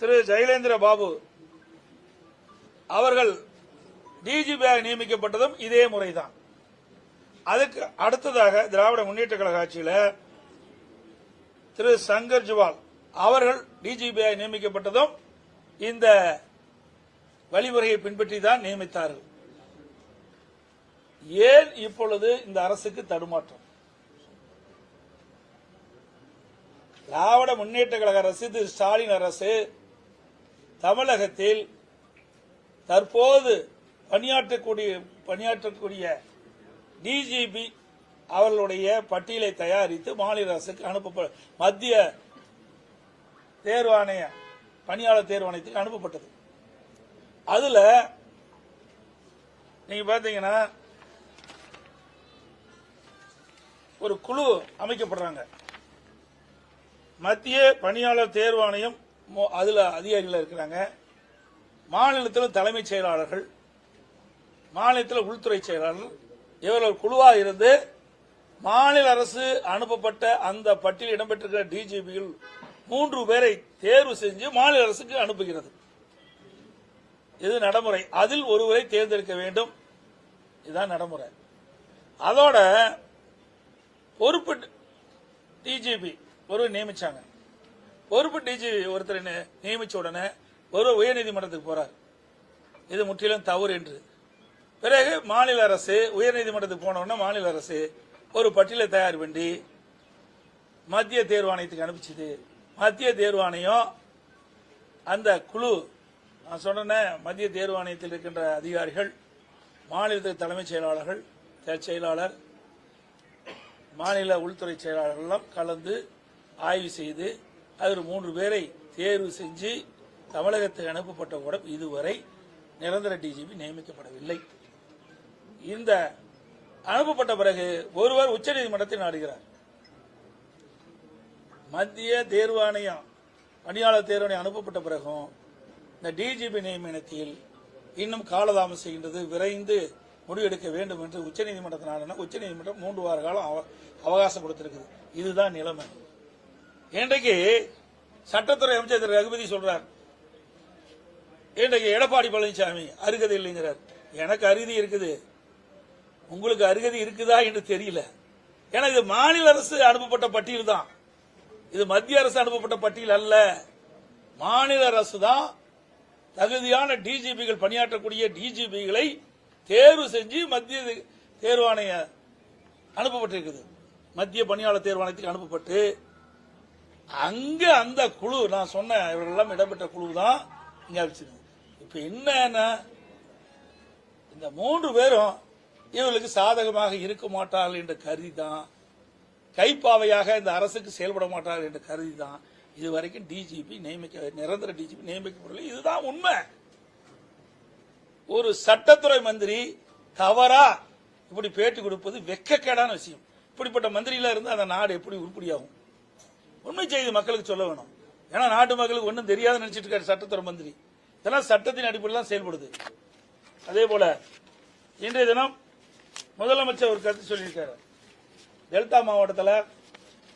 திரு ஜெயலேந்திர பாபு அவர்கள் டிஜிபியாக நியமிக்கப்பட்டதும் இதே முறைதான். அதுக்கு அடுத்ததாக திராவிட முன்னேற்ற கழக ஆட்சியில் திரு சங்கர் ஜுவால் அவர்கள் டிஜிபியாக நியமிக்கப்பட்டதும் இந்த வழிமுறையை பின்பற்றி தான் நியமித்தார்கள். ஏன் இப்பொழுது இந்த அரசுக்கு தடுமாற்றம்? திராவிட முன்னேற்ற கழக அரசு திரு ஸ்டாலின் அரசு தமிழகத்தில் தற்போது பணியாற்றக்கூடிய பணியாற்றக்கூடிய டிஜிபி அவர்களுடைய பட்டியலை தயாரித்து மாநில அரசுக்கு அனுப்பப்பட மத்திய தேர்வாணைய பணியாளர் தேர்வாணையத்துக்கு அனுப்பப்பட்டது. அதுல நீங்க பாத்தீங்கன்னா ஒரு குழு அமைக்கப்படுறாங்க. மத்திய பணியாளர் தேர்வாணையம் அதில் அதிகாரிகள் இருக்கிறாங்க. மாநிலத்தில் தலைமைச் செயலாளர்கள் மாநிலத்தில் உள்துறை செயலாளர் இவர்கள் குழுவாக இருந்து மாநில அரசு அனுப்பப்பட்ட அந்த பட்டியலில் இடம்பெற்றிருக்கிற டிஜிபிகள் மூன்று பேரை தேர்வு செஞ்சு மாநில அரசுக்கு அனுப்புகிறது. இது நடைமுறை. அதில் ஒருவரை தேர்ந்தெடுக்க வேண்டும். இதுதான் நடைமுறை. அதோட பொறுப்பு டிஜிபி ஒருவர் நியமிச்சாங்க. பொறுப்பு டிஜிபி ஒருத்தரை நியமிச்ச உடனே ஒரு உயர்நீதிமன்றத்துக்கு போறார். இது முற்றிலும் தவறு என்று. பிறகு மாநில அரசு உயர்நீதிமன்றத்துக்கு போன உடனே மாநில அரசு ஒரு பட்டியலை தயார் பண்ணி மத்திய தேர்வாணையத்துக்கு அனுப்பிச்சது. மத்திய தேர்வாணையம் அந்த குழு நான் சொன்னேன் மத்திய தேர்வாணையத்தில் இருக்கின்ற அதிகாரிகள் மாநிலத்துக்கு தலைமைச் செயலாளர்கள் செயலாளர் மாநில உள்துறை செயலாளர்கள் எல்லாம் கலந்து ஆய்வு செய்து அதில் மூன்று பேரை தேர்வு செஞ்சு தமிழகத்துக்கு அனுப்பப்பட்ட கூட இதுவரை நிரந்தர டிஜிபி நியமிக்கப்படவில்லை. இந்த அனுப்பப்பட்ட பிறகு ஒருவர் உச்சநீதிமன்றத்தை நாடுகிறார். மத்திய தேர்வாணையம் பணியாளர் தேர்வாணையம் அனுப்பப்பட்ட பிறகும் இந்த டிஜிபி நியமனத்தில் இன்னும் காலதாமம் செய்கின்றது விரைந்து முடிவெடுக்க வேண்டும் என்று உச்சநீதிமன்றத்தினால உச்சநீதிமன்றம் மூன்று வார காலம் அவ- அவகாசம் கொடுத்திருக்குது. இதுதான் நிலைமை. இன்றைக்கு சட்டத்துறை அமைச்சர் திரு ரகுபதி சொல்றார் இன்றைக்கு எடப்பாடி பழனிசாமி அருகதை இல்லைங்கிறார். எனக்கு அருகதி இருக்குது. உங்களுக்கு அருகதி இருக்குதா என்று தெரியல. ஏன்னா இது மாநில அரசு அனுப்பப்பட்ட பட்டியல் தான். இது மத்திய அரசு அனுப்பப்பட்ட பட்டியல் அல்ல. மாநில அரசு தான் தகுதியான டிஜிபிகள் பணியாற்றக்கூடிய டிஜிபிகளை தேர்வு செஞ்சு மத்திய தேர்வாணைய அனுப்பப்பட்டிருக்குது. மத்திய பணியாளர் தேர்வாணையத்துக்கு அனுப்பப்பட்டு அங்க அந்த குழு நான் சொன்ன இவர்களெல்லாம் இடம்பெற்ற குழு தான் இங்க அமைச்சிருக்கு இப்ப என்னன்னா இந்த மூன்று பேரும் இவர்களுக்கு சாதகமாக இருக்க மாட்டார்கள் என்று கருதி தான் கைப்பாவையாக இந்த அரசுக்கு செயல்பட மாட்டார்கள் என்று கருதி தான் இதுவரைக்கும் டிஜிபி நியமிக்க நிரந்தர டிஜிபி நியமிக்கப்படவில்லை. இதுதான் உண்மை. ஒரு சட்டத்துறை மந்திரி தவறா இப்படி பேட்டி கொடுப்பது வெக்கக்கேடான விஷயம். இப்படிப்பட்ட மந்திரியில இருந்து அந்த நாடு எப்படி உருப்படியாகும்? உண்மை செய்தி மக்களுக்கு சொல்ல வேணும். ஏன்னா நாட்டு மக்களுக்கு ஒன்றும் தெரியாத நினைச்சிட்டு இருக்காரு சட்டத்துறை மந்திரி. இதெல்லாம் சட்டத்தின் அடிப்படையில் தான் செயல்படுது. அதே போல இன்றைய தினம் முதலமைச்சர் ஒரு கருத்து சொல்லியிருக்காரு. டெல்டா மாவட்டத்தில்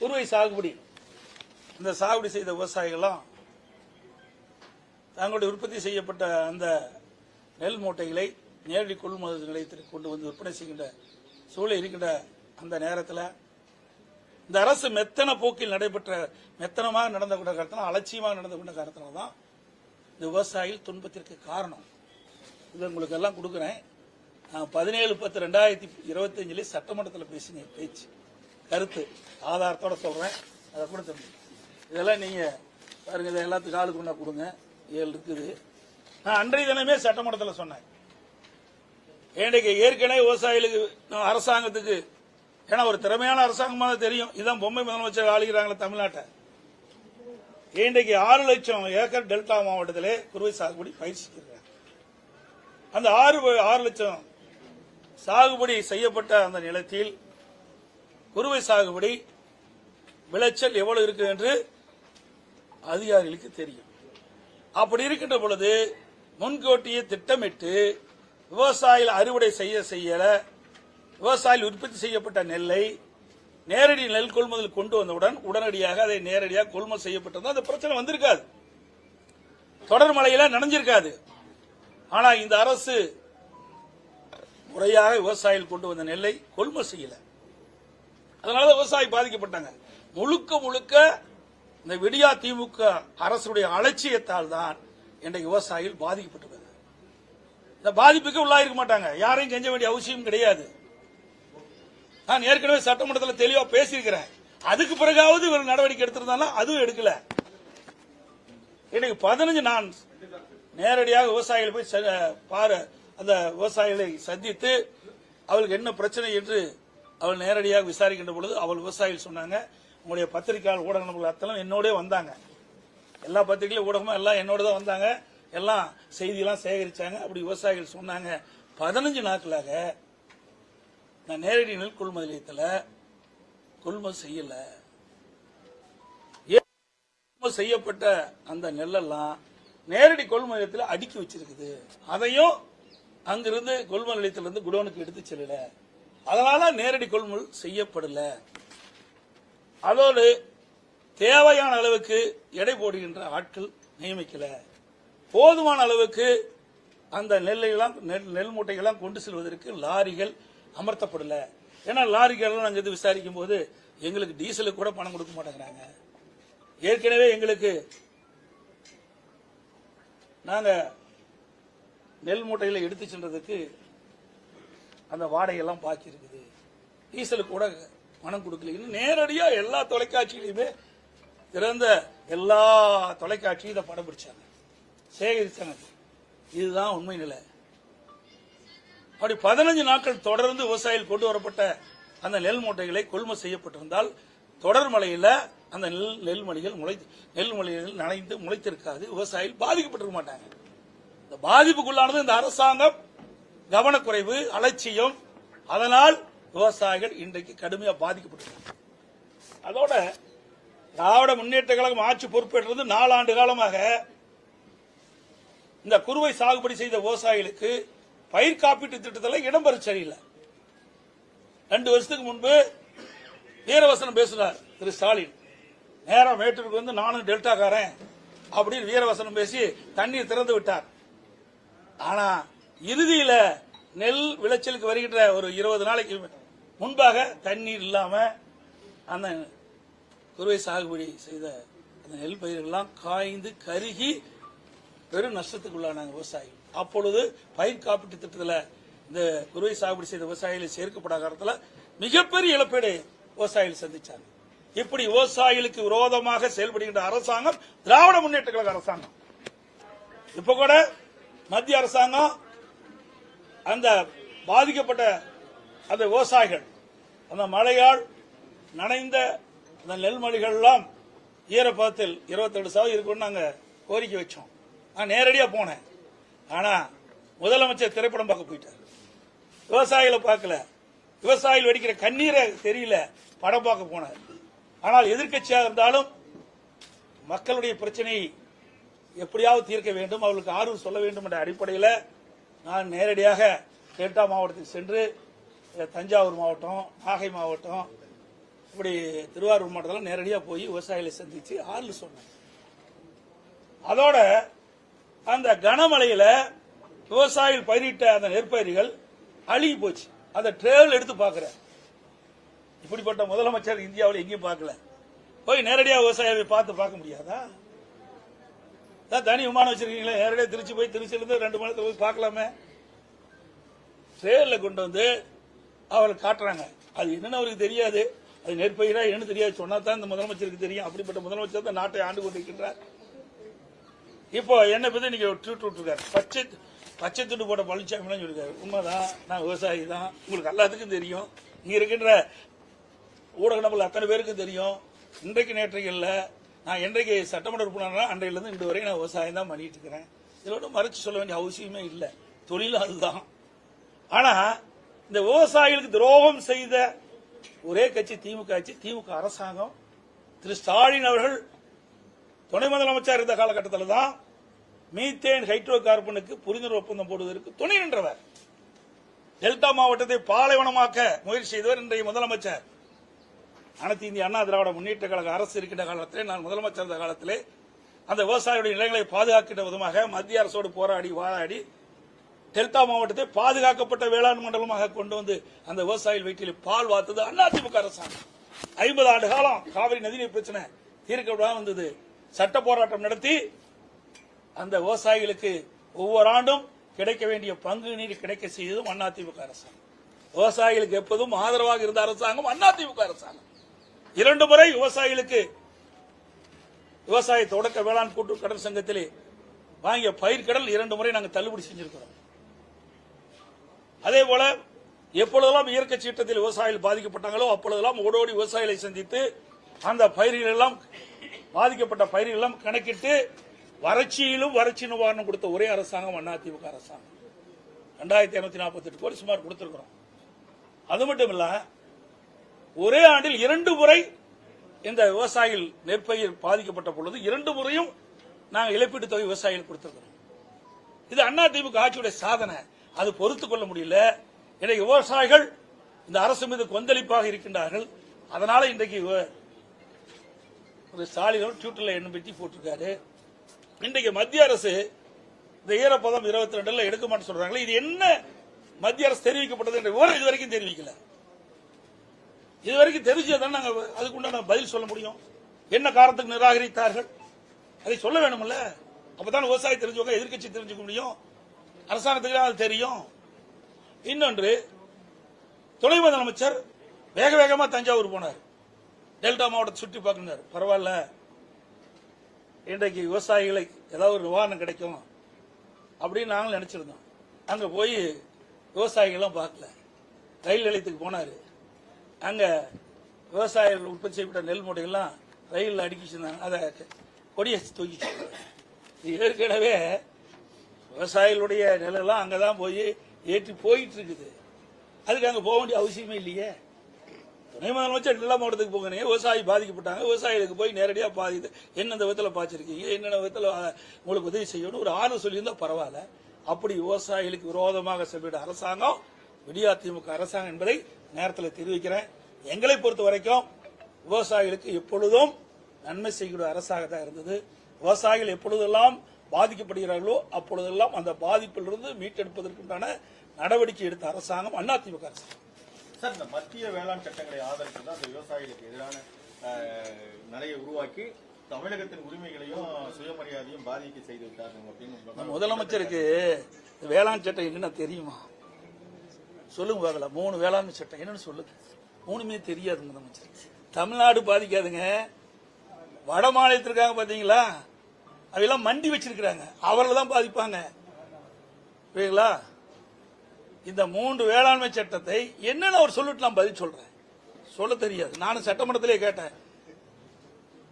குறுவை சாகுபடி இந்த சாகுபடி செய்த விவசாயிகள்லாம் தங்களுடைய உற்பத்தி செய்யப்பட்ட அந்த நெல் மூட்டைகளை நேரடி கொள்முதல் நிலையத்திற்கு கொண்டு வந்து விற்பனை செய்கின்ற சூழல் இருக்கின்ற அந்த நேரத்தில் இந்த அரசு மெத்தன போக்கில் நடைபெற்ற மெத்தனமாக நடந்த கொண்ட காரணத்தினால் அலட்சியமாக நடந்து கொண்ட காரணத்தினால தான் இந்த விவசாயிகள் துன்பத்திற்கு காரணம். இது உங்களுக்கு எல்லாம் கொடுக்குறேன். நான் பதினேழு பத்து ரெண்டாயிரத்தி இருபத்தஞ்சிலே சட்டமன்றத்தில் பேசின பேச்சு. கருத்து ஆதாரத்தோட சொல்கிறேன் அதை கூட தம்பி இதெல்லாம் நீங்கள் பாருங்க இதை எல்லாத்துக்கும் ஆளுக்கு ஒன்றா கொடுங்க. ஏழு இருக்குது. நான் அன்றைய தினமே சட்டமன்றத்தில் சொன்னேன். ஏன்னைக்கு ஏற்கனவே விவசாயிகளுக்கு அரசாங்கத்துக்கு ஏன்னா ஒரு திறமையான அரசாங்கமாக தெரியும். இதுதான் பொம்மை முதலமைச்சர் ஆளுகிறாங்களே தமிழ்நாட்டை. இன்றைக்கு ஆறு லட்சம் ஏக்கர் டெல்டா மாவட்டத்திலே குறுவை சாகுபடி பயிற்சிக்கிறாங்க. அந்த ஆறு ஆறு லட்சம் சாகுபடி செய்யப்பட்ட அந்த நிலத்தில் குறுவை சாகுபடி விளைச்சல் எவ்வளவு இருக்கு என்று அதிகாரிகளுக்கு தெரியும். அப்படி இருக்கின்ற பொழுது முன்கூட்டியே திட்டமிட்டு விவசாயிகள் அறுவடை செய்ய செய்யல விவசாயிகள் உற்பத்தி செய்யப்பட்ட நெல்லை நேரடி நெல் கொள்முதல் கொண்டு வந்தவுடன் உடனடியாக அதை நேரடியாக கொள்முதல் செய்யப்பட்டிருந்தா அந்த பிரச்சனை வந்திருக்காது. தொடர் மழையெல்லாம் நனைஞ்சிருக்காது. ஆனா இந்த அரசு முறையாக விவசாயிகள் கொண்டு வந்த நெல்லை கொள்முதல் செய்யல. அதனால விவசாயி பாதிக்கப்பட்டாங்க. முழுக்க முழுக்க இந்த விடியா திமுக அரசுடைய அலட்சியத்தால் தான் இன்றைக்கு விவசாயிகள் பாதிக்கப்பட்டிருக்காங்க. இந்த பாதிப்புக்கு உள்ளாயிருக்க மாட்டாங்க. யாரையும் கெஞ்ச வேண்டிய அவசியம் கிடையாது. நான் ஏற்கனவே சட்டமன்றத்தில் தெளிவா பேசியிருக்கிறேன். அதுக்கு பிறகாவது ஒரு நடவடிக்கை எடுத்திருந்தாலும் அதுவும் எடுக்கல. இன்னைக்கு பதினஞ்சு நான் நேரடியாக விவசாயிகள் போய் ச- பாரு அந்த விவசாயிகளை சந்தித்து அவளுக்கு என்ன பிரச்சனை என்று அவள் நேரடியாக விசாரிக்கின்ற பொழுது அவள் விவசாயிகள் சொன்னாங்க உங்களுடைய பத்திரிகையாளர் ஊடக நபர்கள் அத்தனை என்னோடய வந்தாங்க. எல்லா பத்திரிகையிலும் ஊடகமும் எல்லாம் என்னோட தான் வந்தாங்க. எல்லாம் செய்தியெல்லாம் சேகரிச்சாங்க. அப்படி விவசாயிகள் சொன்னாங்க. பதினஞ்சு நாட்களாக நான் நேரடி நெல் கொள்முதல் நிலையத்தில் கொள்முதல் செய்யல. ஏன் கொள்முதல் செய்யப்பட்ட அந்த நெல்லெல்லாம் நேரடி கொள்முதல் நிலையத்தில் அடுக்கி வச்சிருக்குது? அதையும் அங்கிருந்து கொள்முதல் நிலையத்திலிருந்து குடோனுக்கு எடுத்து செல்லல. அதனால நேரடி கொள்முதல் செய்யப்படல. அதோடு தேவையான அளவுக்கு எடை போடுகின்ற ஆட்கள் நியமிக்கல. போதுமான அளவுக்கு அந்த நெல்லையெல்லாம் நெல் நெல் மூட்டைகள்லாம் கொண்டு செல்வதற்கு லாரிகள் அமர்த்தப்படல. ஏன்னா லாரிகள்லாம் நாங்கள் இது விசாரிக்கும் போது எங்களுக்கு டீசலுக்கு கூட பணம் கொடுக்க மாட்டேங்கிறாங்க. ஏற்கனவே எங்களுக்கு நாங்க நெல் மூட்டையில் எடுத்து சென்றதுக்கு அந்த வாடகையெல்லாம் பாக்கி இருக்குது டீசலுக்கு கூட பணம் கொடுக்கல. இன்னும் நேரடியா எல்லா தொலைக்காட்சியிலையுமே திறந்த எல்லா தொலைக்காட்சியும் இதை படம் பிடிச்சாங்க. சேகரிச்சாங்க. இதுதான் உண்மை நிலை. அப்படி பதினஞ்சு நாட்கள் தொடர்ந்து விவசாயிகள் கொண்டு வரப்பட்ட அந்த நெல் மூட்டைகளை கொள்முதல் செய்யப்பட்டிருந்தால் தொடர் மழையில அந்த நெல் நெல்மணிகள் முளை நெல் மணிகள் நனைந்து முளைத்திருக்காது. விவசாயிகள் பாதிக்கப்பட்டிருக்க மாட்டாங்க. இந்த பாதிப்புக்குள்ளானது இந்த அரசாங்கம். கவனக்குறைவு அலட்சியம். அதனால் விவசாயிகள் இன்றைக்கு கடுமையாக பாதிக்கப்பட்டிருக்காங்க. அதோட திராவிட முன்னேற்ற கழகம் ஆட்சி பொறுப்பேற்றது நாலாண்டு காலமாக. இந்த குறுவை சாகுபடி செய்த விவசாயிகளுக்கு பயிர் காப்பீட்டு திட்டத்தில் இடம்பெற சரியில்லை. ரெண்டு வருஷத்துக்கு முன்பு வீரவசனம் பேசினார் திரு ஸ்டாலின். நேரம் மேட்டூருக்கு வந்து நானும் டெல்டாக்காரன் அப்படின்னு வீரவசனம் பேசி தண்ணீர் திறந்து விட்டார். ஆனா இறுதியில நெல் விளைச்சலுக்கு வருகின்ற ஒரு இருபது நாளைக்கு முன்பாக தண்ணீர் இல்லாம அந்த குறுவை சாகுபடி செய்த அந்த நெல் பயிர்கள்லாம் காய்ந்து கருகி பெரும் நஷ்டத்துக்குள்ளானாங்க விவசாயிகள். அப்பொழுது பயிர் காப்பீட்டு திட்டத்தில் இந்த குறுவை சாகுபடி செய்த விவசாயிகள் சேர்க்கப்படாத காலத்தில் மிகப்பெரிய இழப்பீடு விவசாயிகள் சந்திச்சாங்க. இப்படி விவசாயிகளுக்கு விரோதமாக செயல்படுகின்ற அரசாங்கம் திராவிட முன்னேற்ற கழக அரசாங்கம். இப்ப கூட மத்திய அரசாங்கம் அந்த பாதிக்கப்பட்ட அந்த விவசாயிகள் அந்த மழையால் நனைந்த அந்த நெல்மணிகள் எல்லாம் ஈரப்பதத்தில் இருபத்தெட்டு சதவீதம் இருக்கும்னு நாங்கள் கோரிக்கை வச்சோம். நான் நேரடியாக போனேன். ஆனா முதலமைச்சர் திரைப்படம் பார்க்க போயிட்டார். விவசாயிகளை பார்க்கல. விவசாயிகள் வெடிக்கிற கண்ணீரை தெரியல. படம் பார்க்க போனார். ஆனால் எதிர்க்கட்சியாக இருந்தாலும் மக்களுடைய பிரச்சனையை எப்படியாவது தீர்க்க வேண்டும். அவர்களுக்கு ஆர்வம் சொல்ல வேண்டும் என்ற அடிப்படையில் நான் நேரடியாக டெல்டா மாவட்டத்துக்கு சென்று தஞ்சாவூர் மாவட்டம் நாகை மாவட்டம் இப்படி திருவாரூர் மாவட்டத்தில் நேரடியாக போய் விவசாயிகளை சந்தித்து ஆறுதல் சொன்னேன். அதோட அந்த கனமழையில விவசாயிகள் பயிரிட்ட அந்த நெற்பயிர்கள் அழுகி போச்சு. அந்த ட்ரேவல் எடுத்து பார்க்கிறேன். இப்படிப்பட்ட முதலமைச்சர் இந்தியாவில் எங்கேயும் பார்க்கல. போய் நேரடியாக விவசாயியை பார்த்து பார்க்க முடியாதா? அதான் தனி விமானம் வச்சிருக்கீங்களே? நேரடியாக திருச்சி போய் திருச்சியிலிருந்து ரெண்டு மணி போய் பார்க்கலாமே. ட்ரேவலில் கொண்டு வந்து அவளை காட்டுறாங்க. அது என்னன்னு அவருக்கு தெரியாது. அது நெற்பயிரா என்னன்னு தெரியாது. சொன்னா தான் இந்த முதலமைச்சருக்கு தெரியும். அப்படிப்பட்ட முதலமைச்சர் தான் நாட்டை ஆண்டு கொண்டிருக்கின்றார். இப்போ என்ன பத்தி நீங்க ட்வீட் விட்டுருக்காரு. பச்சை பச்சை துண்டு போட்ட பழனிசாமிலாம் சொல்லிருக்காரு உண்மைதான் நான் விவசாயி தான். உங்களுக்கு எல்லாத்துக்கும் தெரியும். இங்க இருக்கின்ற ஊடக நபர்கள் அத்தனை பேருக்கும் தெரியும். இன்றைக்கு நேற்றைக்கு இல்ல நான் என்றைக்கு சட்டமன்ற உறுப்பினர் அன்றையில இருந்து இன்று வரைக்கும் நான் விவசாயம் தான் பண்ணிட்டு இருக்கிறேன். இதோட மறைச்சு சொல்ல வேண்டிய அவசியமே இல்லை. தொழில் அதுதான் ஆனா இந்த விவசாயிகளுக்கு துரோகம் செய்த ஒரே கட்சி திமுக ஆட்சி திமுக அரசாங்கம் திரு ஸ்டாலின் அவர்கள் துணை முதலமைச்சர் இருந்த காலகட்டத்தில் தான் மீத்தேன் ஹைட்ரோ கார்பனுக்கு புரிந்துணர்வு ஒப்பந்தம் போடுவதற்கு துணை நின்றவர். டெல்டா மாவட்டத்தை பாலைவனமாக்க முயற்சி செய்தவர் இன்றைய முதலமைச்சர். அனைத்து இந்திய அண்ணா திராவிட முன்னேற்ற கழக அரசு இருக்கின்ற காலத்திலே நான் முதலமைச்சர் இருந்த காலத்திலே அந்த விவசாயிகளுடைய நிலங்களை பாதுகாக்கின்ற விதமாக மத்திய அரசோடு போராடி வாராடி டெல்டா மாவட்டத்தை பாதுகாக்கப்பட்ட வேளாண் மண்டலமாக கொண்டு வந்து அந்த விவசாயிகள் வீட்டில் பால் வாத்தது அதிமுக அரசாங்கம். ஐம்பது ஆண்டு காலம் காவிரி நதிநீர் பிரச்சனை தீர்க்கப்படாமல் வந்தது சட்ட போராட்டம் நடத்தி அந்த விவசாயிகளுக்கு ஒவ்வொரு ஆண்டும் கிடைக்க வேண்டிய பங்கு நீர் கிடைக்க செய்ததும் அதிமுக அரசாங்கம். விவசாயிகளுக்கு எப்போதும் ஆதரவாக இருந்த அரசாங்கம் அதிமுக அரசாங்கம். இரண்டு முறை விவசாயிகளுக்கு விவசாய தொடக்க வேளாண் கூட்டு கடன் சங்கத்திலே வாங்கிய பயிர்க்கடல் இரண்டு முறை நாங்கள் தள்ளுபடி செஞ்சிருக்கிறோம். அதே போல எப்பொழுதெல்லாம் இயற்கை சீற்றத்தில் விவசாயிகள் பாதிக்கப்பட்டாங்களோ அப்பொழுதெல்லாம் ஓடோடி விவசாயிகளை சந்தித்து அந்த பயிர்கள் எல்லாம் பாதிக்கப்பட்ட பயிர்கள் எல்லாம் கணக்கிட்டு வறட்சியிலும் வறட்சி நிவாரணம் கொடுத்த ஒரே அரசாங்கம் அதிமுக அரசாங்கம். ரெண்டாயிரத்தி இருநூத்தி நாற்பத்தி எட்டு கோடி சுமார் கொடுத்திருக்கிறோம். அது மட்டும் இல்ல ஒரே ஆண்டில் இரண்டு முறை இந்த விவசாயிகள் நெற்பயிர் பாதிக்கப்பட்ட பொழுது இரண்டு முறையும் நாங்கள் இழப்பீட்டு தொகை விவசாயிகள் கொடுத்திருக்கிறோம். இது அண்ணா ஆட்சியுடைய சாதனை. அது பொறுத்துக் கொள்ள முடியல. இன்றைக்கு விவசாயிகள் இந்த அரசு மீது கொந்தளிப்பாக இருக்கின்றார்கள். அதனால இன்றைக்கு வ- ஒரு ஸ்டாலின் ட்விட்டர்ல எண்ணி போட்டிருக்காரு? இன்றைக்கு மத்திய அரசு இந்த ஈரப்பதம் இருபத்தி ரெண்டுல எடுக்க மாட்டேன்னு சொல்றாங்களே இது என்ன மத்திய அரசு தெரிவிக்கப்பட்டது என்ற விவரம் இது வரைக்கும் தெரிவிக்கல. இது வரைக்கும் தெரிஞ்சதான் நாங்க அதுக்குண்டான பதில் சொல்ல முடியும். என்ன காரணத்துக்கு நிராகரித்தார்கள்? அதை சொல்ல வேணும்ல. அப்பதான் விவசாயி தெரிஞ்சவங்க எதிர்கட்சி தெரிஞ்சுக்க முடியும். அரசாங்கத்துக்கு அது தெரியும். இன்னொன்று துணை முதலமைச்சர் வேக வேகமா தஞ்சாவூர் போனார். டெல்டா மாவட்டத்தை சுற்றி பார்க்கினார் பரவாயில்ல. இன்றைக்கு விவசாயிகளை ஏதாவது ஒரு நிவாரணம் கிடைக்கும் அப்படின்னு நாங்களும் நினச்சிருந்தோம். அங்கே போய் விவசாயிகள்லாம் பார்க்கல. ரயில் நிலையத்துக்கு போனார். அங்கே விவசாயிகள் உற்பத்தி செய்யப்பட்ட நெல் மூட்டைகள்லாம் ரயிலில் அடுக்கி வச்சிருந்தாங்க. அதை கொடியை தூக்கி இது ஏற்கனவே விவசாயிகளுடைய நிலெல்லாம் அங்கதான் போய் ஏற்றி போயிட்டு இருக்குது. அதுக்கு அங்கே போக வேண்டிய அவசியமே இல்லையே. நியமனம் வச்சு எல்லா மாவட்டத்துக்கு போங்க. விவசாயி பாதிக்கப்பட்டாங்க. விவசாயிகளுக்கு போய் நேரடியாக பாதித்து என்னென்ன விதத்தில் பாய்ச்சிருக்கீங்க? என்னென்ன விதத்தில் உங்களுக்கு உதவி செய்யணும் ஒரு ஆறு சொல்லியிருந்தா பரவாயில்ல. அப்படி விவசாயிகளுக்கு விரோதமாக செல்விட அரசாங்கம் விடியா திமுக அரசாங்கம் என்பதை நேரத்தில் தெரிவிக்கிறேன். எங்களை பொறுத்த வரைக்கும் விவசாயிகளுக்கு எப்பொழுதும் நன்மை செய்யக்கூடிய அரசாக தான் இருந்தது. விவசாயிகள் எப்பொழுதெல்லாம் பாதிக்கப்படுகிறார்களோ அப்பொழுதெல்லாம் அந்த பாதிப்பிலிருந்து மீட்டெடுப்பதற்குண்டான நடவடிக்கை எடுத்த அரசாங்கம் அதிமுக அரசாங்கம். சார் இந்த மத்திய வேளாண் சட்டங்களை ஆதரித்து தான் அந்த விவசாயிகளுக்கு எதிரான நிலையை உருவாக்கி தமிழகத்தின் உரிமைகளையும் சுயமரியாதையும் பாதிக்க செய்து விட்டாங்க அப்படின்னு முதலமைச்சருக்கு இந்த வேளாண் சட்டம் என்னன்னு தெரியுமா? சொல்லுங்க பார்க்கலாம் மூணு வேளாண்மை சட்டம் என்னன்னு சொல்லுங்க. மூணுமே தெரியாது முதலமைச்சர் தமிழ்நாடு பாதிக்காதுங்க. வட மாநிலத்திற்காக பார்த்தீங்களா பாத்தீங்களா? அவையெல்லாம் மண்டி வச்சிருக்கிறாங்க. அவர்கள் தான் பாதிப்பாங்க. புரியுங்களா இந்த மூன்று வேளாண்மை சட்டத்தை என்னன்னு அவர் சொல்லிட்டு நான் பதில் சொல்றேன். சொல்ல தெரியாது. நானும் சட்டமன்றத்திலே கேட்டேன்.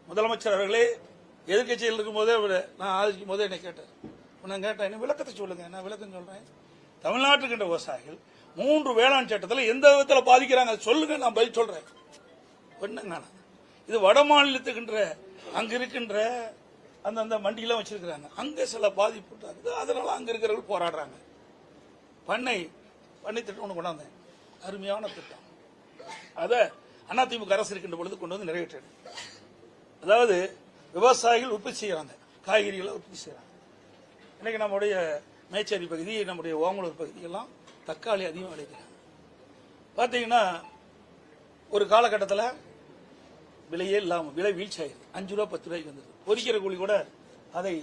முதலமைச்சர் அவர்களே எதிர்க்கட்சியில் இருக்கும்போதே நான் ஆலோசிக்கும் போதே என்னை கேட்டார். நான் கேட்டேன் என்ன விளக்கத்தை சொல்லுங்க நான் விளக்கம் சொல்றேன். தமிழ்நாட்டுக்கின்ற விவசாயிகள் மூன்று வேளாண் சட்டத்தில் எந்த விதத்தில் பாதிக்கிறாங்க சொல்லுங்க நான் பதில் சொல்றேன். என்னங்க நான். இது வட மாநிலத்துக்கின்ற அங்க இருக்கின்ற அந்தந்த மண்டியெல்லாம் வச்சிருக்கிறாங்க. அங்க சில பாதிப்பு அதனால அங்க இருக்கிறவர்கள் போராடுறாங்க. பண்ணை பண்ணை திட்டம் ஒன்று கொண்டாந்தேன். அருமையான திட்டம். அதை அதிமுக அரசு இருக்கின்ற பொழுது கொண்டு வந்து நிறைவேற்றினேன். அதாவது விவசாயிகள் உற்பத்தி செய்கிறாங்க காய்கறிகளை உற்பத்தி செய்கிறாங்க இன்னைக்கு நம்முடைய மேச்சேரி பகுதி நம்முடைய ஓமலூர் பகுதியெல்லாம் தக்காளி அதிகம் விளைக்கிறாங்க பார்த்தீங்கன்னா ஒரு காலகட்டத்தில் விலையே இல்லாமல் விலை வீழ்ச்சி அஞ்சு ரூபா பத்து ரூபாய்க்கு வந்தது. பொரிக்கிற கூலி கூட அதை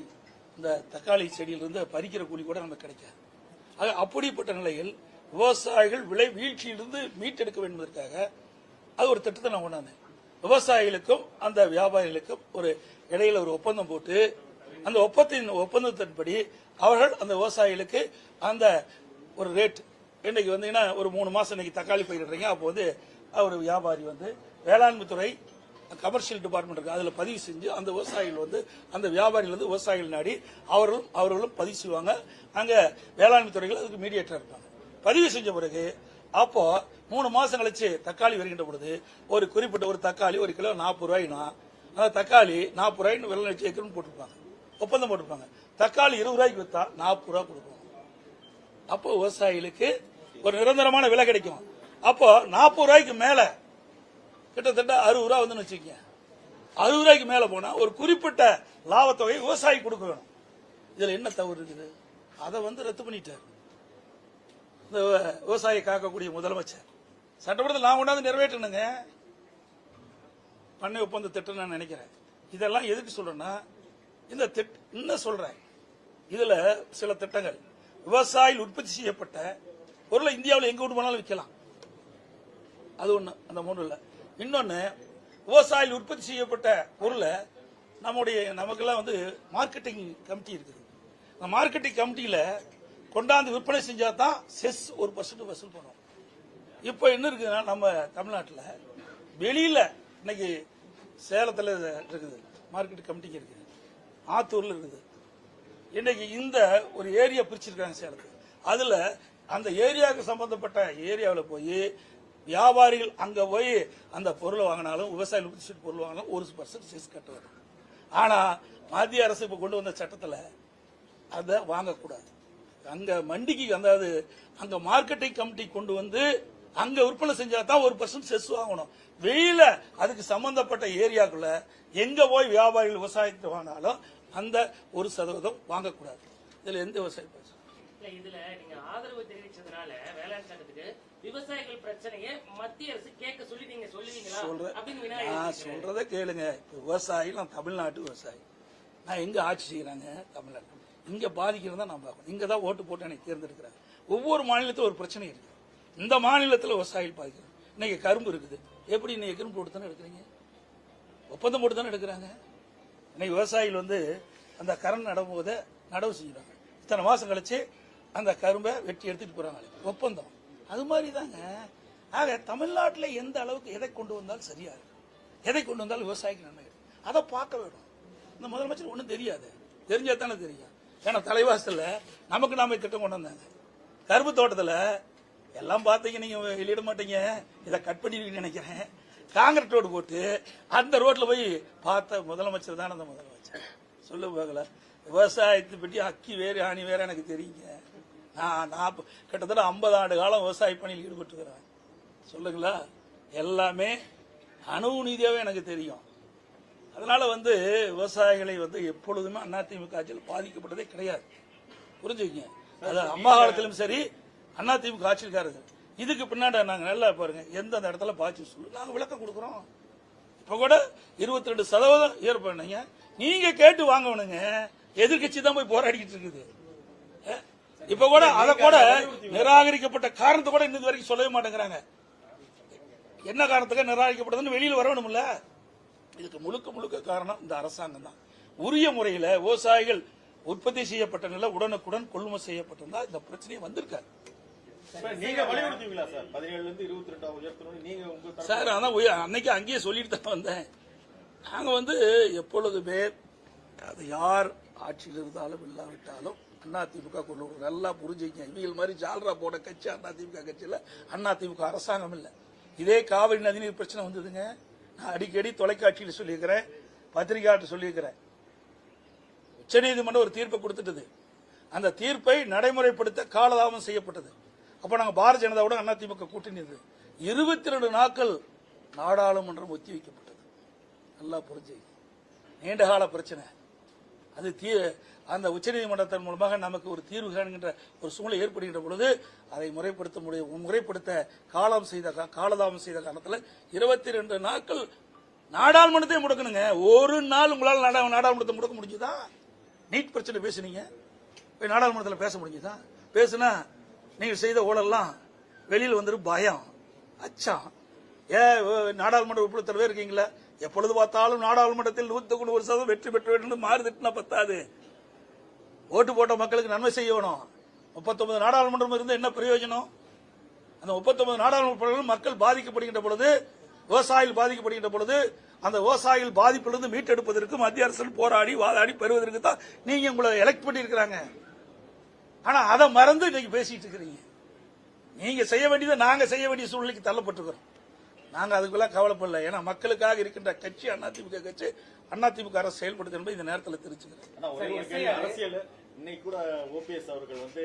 இந்த தக்காளி செடியிலிருந்து பறிக்கிற கூலி கூட நமக்கு கிடைக்காது. ஆக அப்படிப்பட்ட நிலையில் விவசாயிகள் விலை வீழ்ச்சியிலிருந்து மீட்டெடுக்க வேண்டும் என்பதற்காக அது ஒரு திட்டத்தை நான் கொண்டாந்தேன். விவசாயிகளுக்கும் அந்த வியாபாரிகளுக்கும் ஒரு இடையில ஒரு ஒப்பந்தம் போட்டு அந்த ஒப்பத்தின் ஒப்பந்தத்தின்படி அவர்கள் அந்த விவசாயிகளுக்கு அந்த ஒரு ரேட் இன்னைக்கு வந்தீங்கன்னா ஒரு மூணு மாசம் இன்னைக்கு தக்காளி பயிரிடுறீங்க அப்போ வந்து ஒரு வியாபாரி வந்து வேளாண்மை துறை கமர்ஷியல் டிபார்ட்மெண்ட் இருக்கு அதில் பதிவு செஞ்சு அந்த விவசாயிகள் வந்து அந்த வியாபாரிகள் வந்து விவசாயிகள் நாடி அவர்களும் அவர்களும் பதிவு செய்வாங்க. அங்கே வேளாண்மை துறைகள் அதுக்கு மீடியேட்டராக இருப்பாங்க. பதிவு செஞ்ச பிறகு அப்போ மூணு மாசம் கழிச்சு தக்காளி வருகின்ற பொழுது ஒரு குறிப்பிட்ட ஒரு தக்காளி ஒரு கிலோ நாற்பது ரூபாய்னா அந்த தக்காளி நாற்பது ரூபாய்னு விலை வச்சுக்கணும்னு போட்டிருப்பாங்க. ஒப்பந்தம் போட்டிருப்பாங்க. தக்காளி இருபது ரூபாய்க்கு வித்தா நாற்பது ரூபா கொடுப்போம் அப்போ விவசாயிகளுக்கு ஒரு நிரந்தரமான விலை கிடைக்கும். அப்போ நாற்பது ரூபாய்க்கு மேல கிட்டத்தட்ட அறுபது ரூபா வந்து வச்சுக்கோங்க. அறுபது ரூபாய்க்கு மேல போனா ஒரு குறிப்பிட்ட லாபத்தொகை விவசாயி கொடுக்க வேணும். இதுல என்ன தவறு இருக்குது? அதை வந்து ரத்து பண்ணிட்டாரு. இந்த விவசாயி காக்கக்கூடிய முதலமைச்சர். சட்டமன்றத்தில் நான் கொண்டாந்து நிறைவேற்றணுங்க. பண்ணை ஒப்பந்த திட்டம் நான் நினைக்கிறேன். இதெல்லாம் எதுக்கு சொல்றேன்னா இந்த திட் இன்னும் சொல்றேன். இதுல சில திட்டங்கள். விவசாயிகள் உற்பத்தி செய்யப்பட்ட பொருளை இந்தியாவில் எங்க கொண்டு போனாலும் விற்கலாம் அது ஒண்ணு அந்த மூணுல இன்னொன்னு விவசாயிகள் உற்பத்தி செய்யப்பட்ட பொருளை நம்முடைய நமக்கெல்லாம் வந்து மார்க்கெட்டிங் கமிட்டி இருக்குது. அந்த மார்க்கெட்டிங் கமிட்டியில் கொண்டாந்து விற்பனை செஞ்சா தான் செஸ் ஒரு பர்சன்ட் வசூல் பண்ணுவோம் இப்போ என்ன இருக்குதுன்னா நம்ம தமிழ்நாட்டில் வெளியில இன்னைக்கு சேலத்தில் இருக்குது மார்க்கெட் கமிட்டிக்கு இருக்குது ஆத்தூர்ல இருக்குது. இன்னைக்கு இந்த ஒரு ஏரியா பிரிச்சிருக்காங்க சேலத்துக்கு அதுல அந்த ஏரியாவுக்கு சம்பந்தப்பட்ட ஏரியாவில் போய் வியாபாரிகள் அங்க போய் அந்த பொருளை வாங்கினாலும் விவசாயிகள் உற்பத்தி பொருள் வாங்கினாலும் ஒரு பர்சன்ட் செஸ் கட்ட வரும் ஆனா மத்திய அரசு இப்ப கொண்டு வந்த சட்டத்தில் அதை வாங்கக்கூடாது. அங்க மண்டிக்கு அதாவது அங்க மார்க்கெட்டிங் கமிட்டி கொண்டு வந்து அங்க விற்பனை செஞ்சா தான் ஒரு பர்சன்ட் செஸ் வாங்கணும். வெளியில அதுக்கு சம்பந்தப்பட்ட ஏரியாக்குள்ள எங்க போய் வியாபாரிகள் விவசாயத்தை வாங்கினாலும் அந்த ஒரு சதவீதம் வாங்கக்கூடாது. இதுல எந்த விவசாயி பேசும் இதுல நீங்க ஆதரவு தெரிவிச்சதுனால வேளாண் சட்டத்துக்கு விவசாயிகள் பிரச்சனையை மத்திய அரசு கேட்க சொல்லி நீங்க சொல்லுவீங்களா? சொல்றேன் சொல்றதை கேளுங்க. விவசாயி நான் தமிழ்நாட்டு விவசாயி. நான் எங்க ஆட்சி செய்யறாங்க? தமிழ்நாடு இங்க பாதிக்கிறதா நான் பார்க்கணும். இங்கே தான் ஓட்டு போட்டு எனக்கு தேர்ந்தெடுக்கிறாங்க. ஒவ்வொரு மாநிலத்திலும் ஒரு பிரச்சனை இருக்கு. இந்த மாநிலத்தில் விவசாயிகள் பாதிக்கிறது. இன்னைக்கு கரும்பு இருக்குது. எப்படி இன்னைக்கு கரும்பு போட்டு தானே எடுக்கிறீங்க? ஒப்பந்தம் போட்டு தானே எடுக்கிறாங்க? இன்னைக்கு விவசாயிகள் வந்து அந்த கரண் நடும்போது நடவு செஞ்சுறாங்க இத்தனை மாதம் கழிச்சு அந்த கரும்பை வெட்டி எடுத்துகிட்டு போகிறாங்களே ஒப்பந்தம். அது மாதிரி தாங்க. ஆக தமிழ்நாட்டில் எந்த அளவுக்கு எதை கொண்டு வந்தாலும் சரியாக இருக்கும் எதை கொண்டு வந்தாலும் விவசாயிக்கு நன்மை இருக்கும். அதை பார்க்க வேண்டும் இந்த முதலமைச்சர் ஒன்றும் தெரியாது. தெரிஞ்சால் தானே தெரியும். ஏன்னா தலைவாசல்ல நமக்கு நாம திட்டம் கொண்டு வந்தாங்க. கரும்பு தோட்டத்துல எல்லாம் பார்த்தீங்க நீங்க வெளியிட மாட்டீங்க. இதை கட் பண்ணிடுவீங்கன்னு நினைக்கிறேன். காங்கிரட் ரோடு போட்டு அந்த ரோட்ல போய் பார்த்த முதலமைச்சர் தான் அந்த முதலமைச்சர். சொல்லு பார்க்கல விவசாயத்தை பற்றி அக்கி வேறு ஆணி வேற எனக்கு தெரியுங்க. நான் நான் கிட்டத்தட்ட ஐம்பது ஆண்டு காலம் விவசாய பணியில் ஈடுபட்டுக்கிறேன் சொல்லுங்களா? எல்லாமே அணு நீதியாகவே எனக்கு தெரியும். அதனால வந்து விவசாயிகளை வந்து எப்பொழுதுமே அதிமுக ஆட்சியில் பாதிக்கப்பட்டதே கிடையாது. புரிஞ்சுக்கங்க. அது அம்மா காலத்திலும் சரி அதிமுக ஆட்சியிருக்காரு இதுக்கு பின்னாடி நாங்கள் நல்லா பாருங்க எந்தெந்த இடத்துல பாய்ச்சி சொல்லு. நாங்கள் விளக்கம் கொடுக்குறோம். இப்போ கூட இருபத்தி ரெண்டு சதவீதம் ஏற்படுங்க நீங்க கேட்டு வாங்கணுங்க. எதிர்க்கட்சி தான் போய் போராடிக்கிட்டு இருக்குது. இப்ப கூட அதை கூட நிராகரிக்கப்பட்ட காரணத்தை கூட இன்னது வரைக்கும் சொல்லவே மாட்டேங்கிறாங்க. என்ன காரணத்துக்கு நிராகரிக்கப்பட்டதுன்னு வெளியில் வரணும்ல. இதுக்கு முழுக்க முழுக்க காரணம் இந்த அரசாங்கம் தான். உரிய முறையில விவசாயிகள் உற்பத்தி செய்யப்பட்ட நிலை உடனுக்குடன் கொள்முதல் செய்யப்பட்டிருந்தா இந்த பிரச்சனையே வலியுறுத்துவீங்களா சார்? அதான் அன்னைக்கு அங்கேயே சொல்லிட்டு தான் வந்தேன். நாங்க வந்து எப்பொழுதுமே அது யார் ஆட்சியில் இருந்தாலும் இல்லாவிட்டாலும் அதிமுக கொண்டு வரும். நல்லா புரிஞ்சுங்க இவங்க மாதிரி ஜால்ரா போட கட்சி அதிமுக கட்சியில் அதிமுக அரசாங்கம் இல்லை. இதே காவிரி நதிநீர் பிரச்சனை வந்ததுங்க. நான் அடிக்கடி தொலைக்காட்சியில் சொல்லியிருக்கிறேன் பத்திரிகையாளர் சொல்லியிருக்கிறேன். உச்சநீதிமன்றம் ஒரு தீர்ப்பை கொடுத்துட்டது. அந்த தீர்ப்பை நடைமுறைப்படுத்த காலதாமம் செய்யப்பட்டது. அப்போ நாங்கள் பாரதிய ஜனதாவோட அதிமுக கூட்டணி இருந்தது. இருபத்தி ரெண்டு நாட்கள் நாடாளுமன்றம் ஒத்தி வைக்கப்பட்டது நல்லா புரிஞ்சு. நீண்டகால பிரச்சனை. அது தீ அந்த உச்சநீதிமன்றத்தின் மூலமாக நமக்கு ஒரு தீர்வு காண்கின்ற ஒரு சூழ்நிலை ஏற்படுகின்ற பொழுது அதை முறைப்படுத்த முடியும் முறைப்படுத்த காலம் செய்த காலதாமம் செய்த காலத்தில் இருபத்தி ரெண்டு நாட்கள் நாடாளுமன்றத்தையும் முடக்கணுங்க. ஒரு நாள் உங்களால் நாடாளுமன்றத்தை முடக்க முடிஞ்சுதா? நீட் பிரச்சனை பேசுனீங்க. போய் நாடாளுமன்றத்தில் பேச முடிஞ்சுதா? பேசுனா நீங்கள் செய்த ஊழல்லாம் வெளியில் வந்துடும் பயம். அச்சம் ஏ ஓ, நாடாளுமன்ற உறுப்பினர் தலைவர் இருக்கீங்களா? எப்பொழுது பார்த்தாலும் நாடாளுமன்றத்தில் நூத்துக்கு நூறு சதவீதம் வெற்றி பெற்று வேண்டும் மாறு திட்டினா பத்தாது. ஓட்டு போட்ட மக்களுக்கு நன்மை செய்யணும். முப்பத்தொன்பது நாடாளுமன்றம் இருந்து என்ன பிரயோஜனம்? அந்த முப்பத்தொன்பது நாடாளுமன்ற மக்கள் பாதிக்கப்படுகின்ற பொழுது விவசாயிகள் பாதிக்கப்படுகின்ற பொழுது அந்த விவசாயிகள் பாதிப்பிலிருந்து மீட்டெடுப்பதற்கு மத்திய அரசு போராடி வாதாடி பெறுவதற்கு தான் நீங்க உங்களை எலெக்ட் பண்ணியிருக்கிறாங்க. ஆனா அதை மறந்து இன்னைக்கு பேசிட்டு இருக்கிறீங்க. நீங்க செய்ய வேண்டியதை நாங்க செய்ய வேண்டிய சூழ்நிலைக்கு தள்ளப்பட்டிருக்கிறோம். நாங்க அதுக்கெல்லாம் கவலைப்படல. ஏன்னா மக்களுக்காக இருக்கின்ற கட்சி அதிமுக கட்சி அதிமுக அரசு செயல்படுது என்பதை இந்த நேரத்தில் கேள்வி. அரசியல் இன்னைக்கு கூட ஓபிஎஸ் அவர்கள் வந்து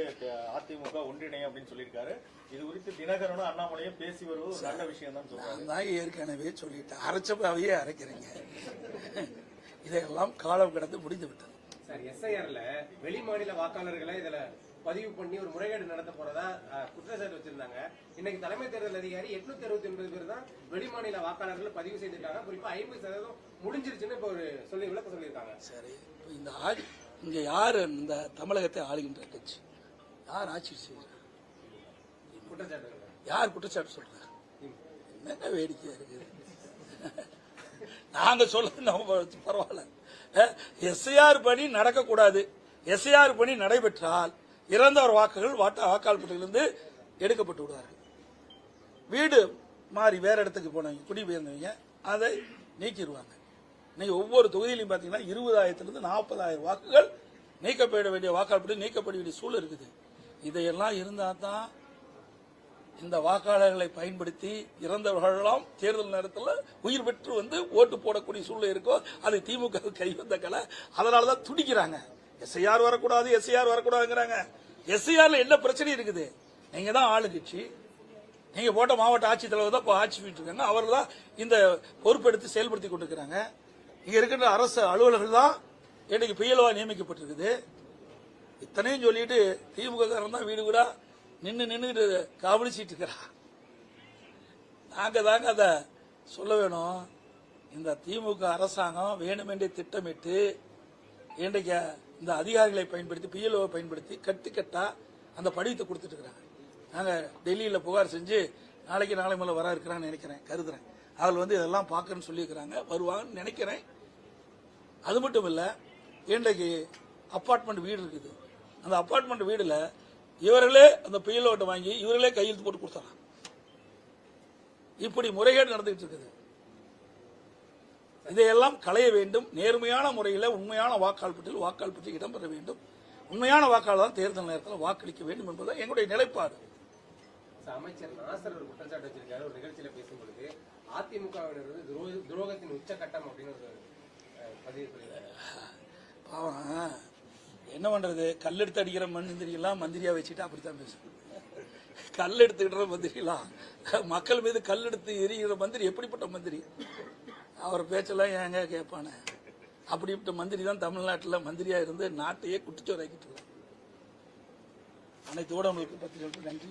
அதிமுக ஒன்றிணையம் அப்படின்னு சொல்லியிருக்காரு. இது குறித்து தினகரனும் அண்ணாமலையும் பேசி வருவது நல்ல விஷயம் தான் சொல்றாங்க ஏற்கனவே சொல்லிட்டேன். அரைச்சப்பாவையே அரைக்கிறீங்க. இதையெல்லாம் காலம் கடந்து முடிந்து விட்டது. சார் எஸ்ஐஆர்ல வெளி மாநில வாக்காளர்களை இதுல பதிவு பண்ணி ஒரு முறைகேடு நடத்த போறதா குற்றச்சாட்டு வச்சிருந்தாங்க. இன்னைக்கு தலைமை தேர்தல் அதிகாரி எட்நூத்தி அறுபத்தி ஒன்பது பேர் தான் வெளி மாநில வாக்காளர்கள் பதிவு செய்திருக்காங்க. குறிப்பா ஐம்பது சதவீதம் முடிஞ்சிருச்சுன்னு இப்ப ஒரு சொல்லி விளக்க சொல்லியிருக்காங்க. சரி இந்த ஆட்சி இங்க யார் இந்த தமிழகத்தை ஆளுகின்ற கட்சி? யார் ஆட்சி செய்கிறார் குற்றச்சாட்டு யார் குற்றச்சாட்டு சொல்றாங்க? என்னங்க வேடிக்கையா இருக்குது நாங்க சொல்ல நம்ம பரவாயில்ல. எஸ்ஐஆர் பணி நடக்கக்கூடாது. எஸ்ஐஆர் பணி நடைபெற்றால் இறந்தவர் வாக்குகள் வாட்டா வாக்காளர் பட்டியலிருந்து எடுக்கப்பட்டு விடுவார்கள். வீடு மாறி வேற இடத்துக்கு போனவங்க குடிபெயர்ந்தவங்க அதை நீக்கிடுவாங்க. இன்னைக்கு ஒவ்வொரு தொகுதியிலையும் பார்த்தீங்கன்னா இருபதாயிரத்திலிருந்து நாற்பதாயிரம் வாக்குகள் நீக்கப்பட வேண்டிய வாக்காளர் நீக்கப்பட வேண்டிய சூழல் இருக்குது. இதையெல்லாம் இருந்தால் தான் இந்த வாக்காளர்களை பயன்படுத்தி இறந்தவர்களெல்லாம் தேர்தல் நேரத்தில் உயிர் பெற்று வந்து ஓட்டு போடக்கூடிய சூழ்நிலை இருக்கோ அது திமுக கை வந்த கலை அதனால தான் துடிக்கிறாங்க எஸ்ஐஆர் வரக்கூடாது எஸ்ஐஆர் வரக்கூடாதுங்கிறாங்க. எஸ்ஐஆர்ல என்ன பிரச்சனை இருக்குது? நீங்க தான் ஆளுங்கட்சி நீங்க போட்ட மாவட்ட ஆட்சித்தலைவர் தான் இப்போ ஆட்சி இருக்காங்க. அவர் தான் இந்த பொறுப்பெடுத்து செயல்படுத்தி கொண்டிருக்கிறாங்க. இங்க இருக்கின்ற அரசு அலுவலர்கள் தான் இன்னைக்கு பிஎல்ஓ நியமிக்கப்பட்டிருக்குது. இத்தனையும் சொல்லிட்டு திமுக காரன் தான் வீடு வீடா நின்று நின்றுட்டு கவனிச்சிட்டு இருக்கிறா நாங்க தாங்க அத சொல்ல வேணும். இந்த திமுக அரசாங்கம் வேணுமென்றே திட்டமிட்டு இன்றைக்கு இந்த அதிகாரிகளை பயன்படுத்தி பிஎல்ஓ பயன்படுத்தி கட்டுக்கட்டா அந்த படிவத்தை கொடுத்துட்டு இருக்கிறாங்க. நாங்கள் டெல்லியில் புகார் செஞ்சு நாளைக்கு நாளை மேலே வர இருக்கிறான்னு நினைக்கிறேன் கருதுறேன். அவள் வந்து இதெல்லாம் பார்க்கணும்னு சொல்லியிருக்கிறாங்க வருவாங்கன்னு நினைக்கிறேன். அது மட்டும் இல்லை இன்றைக்கு அப்பார்ட்மெண்ட் வீடு இருக்குது. அந்த அப்பார்ட்மெண்ட் வீடில் இவர்களே அந்த பிஎல்ஓட்டை வாங்கி இவர்களே கையெழுத்து போட்டு கொடுத்தாங்க இப்படி முறைகேடு நடந்துகிட்டு இருக்குது. இதையெல்லாம் களைய வேண்டும். நேர்மையான முறையில் உண்மையான வாக்காளர் பட்டியல் வாக்காளர் பட்டியல் இடம்பெற வேண்டும். உண்மையான வாக்காளர் தான் தேர்தல் நேரத்தில் வாக்களிக்க வேண்டும் என்பது எங்களுடைய நிலைப்பாடு. சார், அமைச்சர் நாசர் ஒரு குற்றச்சாட்டு வச்சிருக்காரு. ஒரு நிகழ்ச்சியில பேசும்பொழுது அதிமுகவினர் துரோகத்தின் உச்சகட்டம் அப்படின்னு ஒரு பதிவு பாவம் என்ன பண்றது? கல் எடுத்து அடிக்கிற மந்திரியெல்லாம் மந்திரியா வச்சுட்டு அப்படித்தான் பேசும் கல் எடுத்துக்கிற மந்திரிலாம் மக்கள் மீது கல் எடுத்து எரிகிற மந்திரி எப்படிப்பட்ட மந்திரி? அவர் பேச்செல்லாம் ஏங்க கேட்பானே அப்படிப்பட்ட மந்திரி தான் தமிழ்நாட்டில் மந்திரியா இருந்து நாட்டையே குட்டிச்சோறாக்கிட்டு இருக்கார். அனைத்து ஊடகங்களுக்கு பத்திரிகைகளுக்கு நன்றி